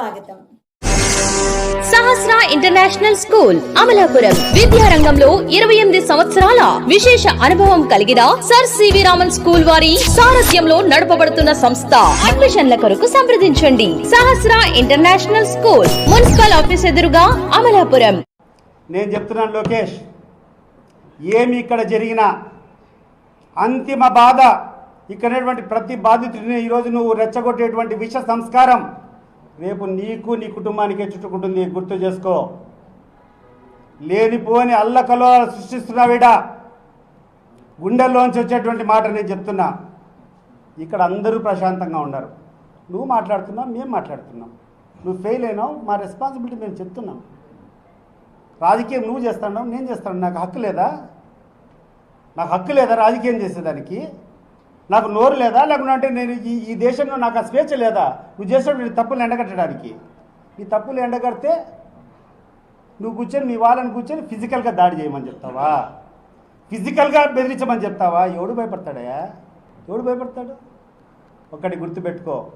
స్వాగతం. Sahasra international school Amalapuram. విద్యారంగంలో ఇరవై ఎనిమిది సంవత్సరాల విశేష అనుభవం కలిగిన సర్ సివి రామన్ స్కూల్ వారి సారథ్యంలో నడపబడుతున్న సంస్థ. అడ్మిషన్ల కొరకు సంప్రదించండి. Sahasra international school municipal office ఎదురుగా అమలాపురం. నేను చెప్తున్నాను లోకేష్ ఏమి ఇక్కడ జరిగినా అంతిమ బాధ ఇక్కడటువంటి ప్రతి బాధితుడిని ఈరోజు నువ్వు రెచ్చగొట్టేటువంటి విష సంస్కారం రేపు నీకు నీ కుటుంబానికే చుట్టుకుంటుంది. గుర్తు చేసుకో. లేనిపోని అల్లకలో సృష్టిస్తున్నావిడా. గుండెల్లోంచి వచ్చేటువంటి మాట నేను చెప్తున్నా. ఇక్కడ అందరూ ప్రశాంతంగా ఉన్నారు. నువ్వు మాట్లాడుతున్నావు మేము మాట్లాడుతున్నాం. నువ్వు ఫెయిల్ అయినావు మా రెస్పాన్సిబిలిటీ మేము చెప్తున్నాం. రాజకీయం నువ్వు చేస్తాడు నేను చేస్తాను. నాకు హక్కు లేదా? నాకు హక్కు లేదా రాజకీయం చేసేదానికి? నాకు నోరు లేదా? లేకుంటే నేను ఈ ఈ దేశంలో నాకు ఆ స్వేచ్ఛ లేదా? నువ్వు చేసేటువంటి తప్పులు ఎండగట్టడానికి. నీ తప్పులు ఎండగడితే నువ్వు కూర్చొని మీ వాళ్ళని కూర్చొని ఫిజికల్గా దాడి చేయమని చెప్తావా? ఫిజికల్గా బెదిరించమని చెప్తావా? ఎవడు భయపడతాడయా ఎవడు భయపడతాడు? ఒక్కటి గుర్తుపెట్టుకో.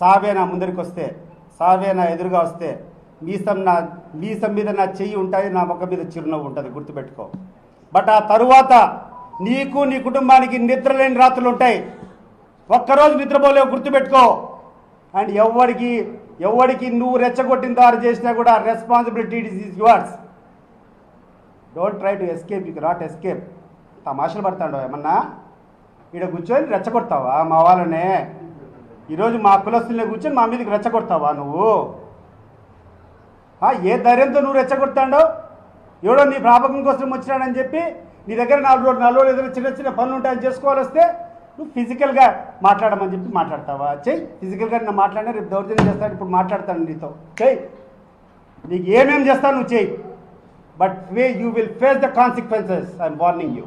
సావే నా ముందరికి వస్తే సావే నా ఎదురుగా వస్తే మీసం నా మీసం మీద నా చెయ్యి ఉంటుంది నా మొక్క మీద చిరునవ్వు ఉంటుంది. గుర్తుపెట్టుకో. బట్ ఆ తరువాత నీకు నీ కుటుంబానికి నిద్ర లేని రాత్రులు ఉంటాయి. ఒక్కరోజు నిద్రపోలేవు గుర్తుపెట్టుకో. అండ్ ఎవరికి ఎవరికి నువ్వు రెచ్చగొట్టిన దారి చేసినా కూడా responsibility is yours don't try to escape you not escape తమాషలు పడతాడు ఏమన్నా? ఈడ కూర్చొని రెచ్చగొడతావా మా వాళ్ళనే? ఈరోజు మా కులస్తులనే కూర్చొని మా మీదకి రెచ్చగొడతావా నువ్వు? ఏ ధైర్యంతో నువ్వు రెచ్చగొడతాడో? ఎవడో నీ ప్రాపకం కోసం వచ్చినాడని చెప్పి నీ దగ్గర నాలుగు రోజులు నాలుగు రోజులు ఏదైనా చిన్న చిన్న పనులు ఉంటాయని చేసుకోవాలి వస్తే నువ్వు ఫిజికల్గా మాట్లాడమని చెప్పి మాట్లాడతావా? చెయ్యి ఫిజికల్గా నేను మాట్లాడినా రేపు దౌర్జన్యం చేస్తాను ఇప్పుడు మాట్లాడతాను నీతో. చెయ్యి నీకు ఏమేం చేస్తావు నువ్వు చెయ్యి but way you will face the consequences I'm warning you